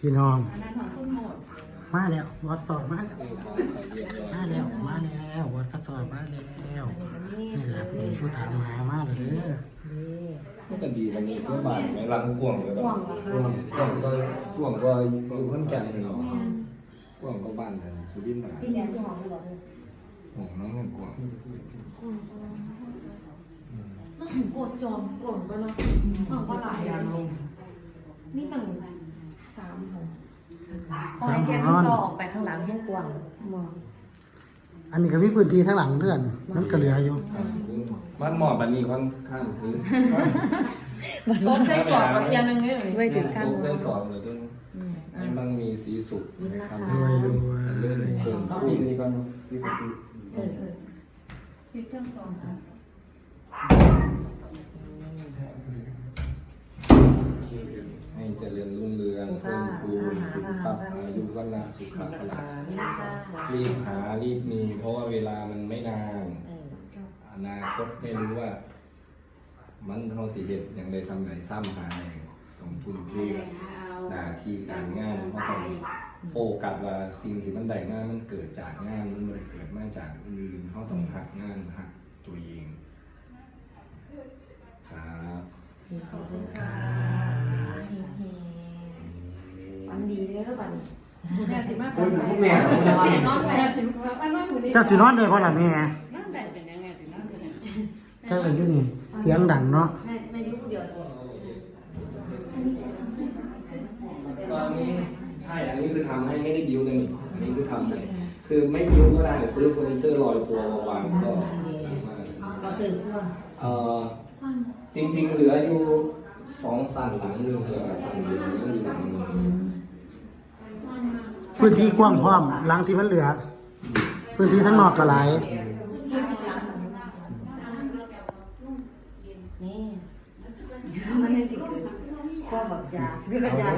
พี่น้องอันนั้นของคุณหมดมาแล้ววัดสอบมาแล้วมาแล้วมาแล้ววัดกระสอบมาแล้วนี่แหละเป็นผู้ถามหามาเลยเด้อก็กันดีมันมีเพื่อนบ้านไหมรังกวางเลยแบบห่วงเหรอคะกวางก็กวางก็อยู่ขอนแก่นเลยเนาะกวางก็บ้านกันสุรินทร์มาที่แดนสมองไม่บอกเธอของน้องนั่นกวางกดจอมกดก็เนาะของก็หลายอย่างลงนี่ตั้ง สามหกพอไอ้แจ็คมันต่อออกไปข้างหลังให้กวางหมออันนี้ก็มีพื้นที่ทั้งหลังเพื่อนมันก็เหลืออยู่ มันหมอบันนี้ค่อนข้างพื้นโต๊ะใส่สอบมาเทียนนึงเลยไม่ถึงขั้นใส่สอนเลยต้องให้มันมีสีสุกนะครับรวยรวยเรื่องเพิ่มต้องขึ้มีนนี่ก่อนมีปกติเออเออคิดเครื่องสองค่ะ เพิ่มพูนสินทรัพย์อายุวัฒนะสุขภาพรีบหารีบมี เพราะว่าเวลามันไม่นานอนาคตไม่รู้ว่า มันเขาสิเหตุอย่างใดซ้ำไหนซ้ำหาอย่างต้องทุนเทหน้าที่การงานเขาต้องโฟกัสว่าสิ่งที่มันได้มานมันเกิดจากงานมันไม่ได้เกิดมาจากอื่นเขาต้องหักงานหักตัวเองครับ ขอบคุณค่ะฟันดีเลยก็ฟันแม่ถึงมาคุณพวกแม่เราแม่ไม่น้องแม่ถึงมาน้องอยู่นี่เจ้าสินอนเลยพ่อล่ะแม่นั่งได้เป็นยังไงถึงนั่งเป็นยังไงเจ้าเลยอยู่นี่เสียงดังเนาะแม่แม่ยุคเดียวเลยตอนนี้ใช่อันนี้คือทำให้ไม่ได้บิวเลยนี่อันนี้คือทำให้คือไม่บิวก็ได้ซื้อเฟอร์นิเจอร์ลอยตัวมาวางก็สามารถก็ตื่นเครื่องเอ่อจริง ๆ เหลืออยู่สองสั่นหลังหนึ่งเหลือสั่นเดียวยังอยู่หลังหนึ่ง พื้นที่กว้างพร้อมหลังที่มันเหลือ พื้นที่ทั้งนอกก็หลายนี่มันให้สิเกิดข้อแบบยาเรื่องยา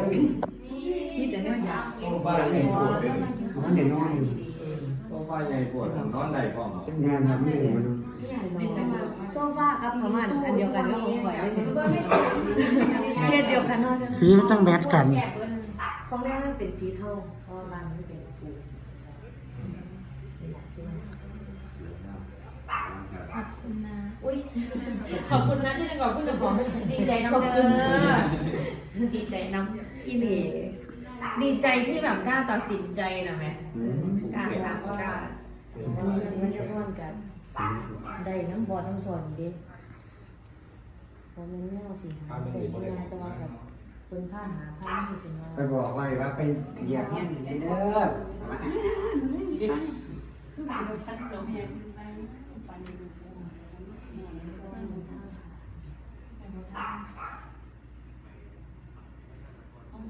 นี่แต่เรื่องยาโซฟาใหญ่ปวดเลยมันเห็นน้องอยู่โซฟาใหญ่ปวดผมนอนได้พร้อมงานแบบนี้มันโซฟากับพม่านอันเดียวกันก็ของข่อยเลยเทียดเดียวกันเนาะสีมันจังแมทกัน ของแรกมันเป็นสีเทาเพราะมันไม่เป็นปูอุ้ยขอบคุณนะที่จะขอบคุณเจ้าของดีใจน้ำเด้อดีใจน้ำอีเมดีใจที่แบบกล้าตัดสินใจนะแม่กล้าสร้างกล้าอันนี้มันจะร่วมกันได้น้ำบอลน้ำสอนดิเพราะมันแนวสิหาได้ง่ายแต่ว่าแบ บเพิ่นผ้าหาผ้าที่เป็นว่าไปบอกไว้ว่าไปเหยียบเนี่ยในเด้อ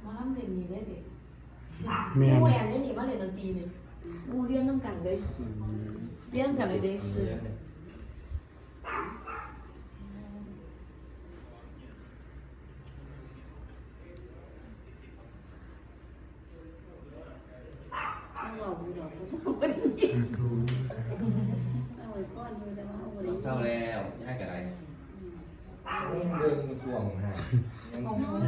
มาล่ำเรียนนี่ได้เด็กแม่นมูแอนนี่นี่มาเรียนดนตรีนี่มูเรียนน้ำกันเลยเรียนกันเลยเด็ก ต้องบอกดูดอกก็เป็น สาธุสาธุเอาไว้ก้อนอยู่แต่ว่าเอาไว้เศร้าแล้วยากอะไรเดินห่วงฮะยัง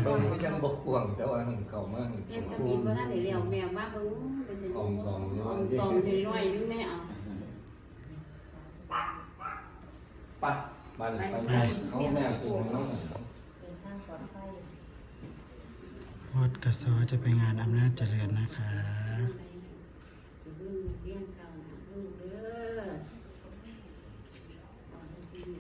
เบิ่งก็ยังบกห่วงแต่ว่ามันเก่ามากเอ็มทำอินว่าท่านได้เลี้ยวแมวมาเบิ่งเป็นจังออมสองออมสองเดี๋ยวน้อยนึงแม่เอาปะบ้านไปเขาแม่ปลูกน้องเป็นทางปลอดภัยวัดกระสอจะไปงานอำนาจเจริญนะคะ เ